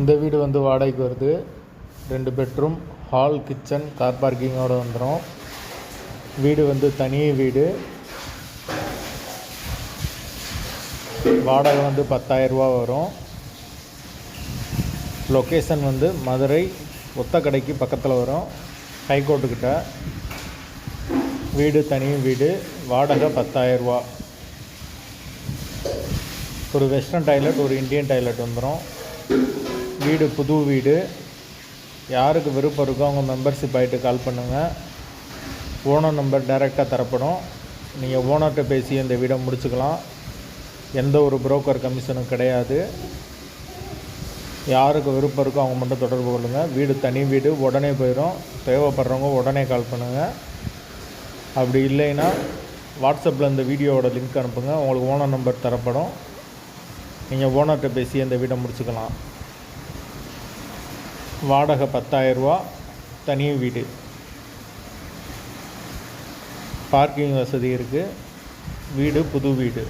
இந்த வீடு வந்து வாடகைக்கு வருது. ரெண்டு பெட்ரூம் ஹால் கிச்சன் கார் பார்க்கிங்கோடு வந்துடும் வீடு வந்து தனி வீடு. வாடகை வந்து பத்தாயிரரூபா வரும். லொக்கேஷன் வந்து மதுரை ஒத்தக்கடைக்கு பக்கத்தில் வரும். ஹைகோர்ட்டுக்கிட்ட வீடு தனி வீடு வாடகை பத்தாயிரரூபா ஒரு வெஸ்டர்ன் டாய்லெட் ஒரு இந்தியன் டாய்லெட் வந்துடும் வீடு புது வீடு. யாருக்கு விருப்பம் இருக்கோ அவங்க மெம்பர்ஷிப் ஆகிட்டு கால் பண்ணுங்கள் ஓனர் நம்பர் டைரெக்டாக தரப்படும். நீங்கள் ஓனர்கிட்ட பேசி இந்த வீடை முடிச்சுக்கலாம். எந்த ஒரு புரோக்கர் கமிஷனும் கிடையாது. யாருக்கு விருப்பம் இருக்கோ அவங்க மட்டும் தொடர்பு கொள்ளுங்கள் வீடு தனி வீடு உடனே போயிடும். தேவைப்படுறவங்க உடனே கால் பண்ணுங்கள் அப்படி இல்லைன்னா வாட்ஸ்அப்பில் இந்த வீடியோவோட லிங்க் அனுப்புங்க. உங்களுக்கு ஓனர் நம்பர் தரப்படும். நீங்கள் ஓனர்கிட்ட பேசி அந்த வீடை முடிச்சுக்கலாம். வாடகை பத்தாயிரரூவா தனி வீடு. பார்க்கிங் வசதி இருக்குது வீடு புது வீடு.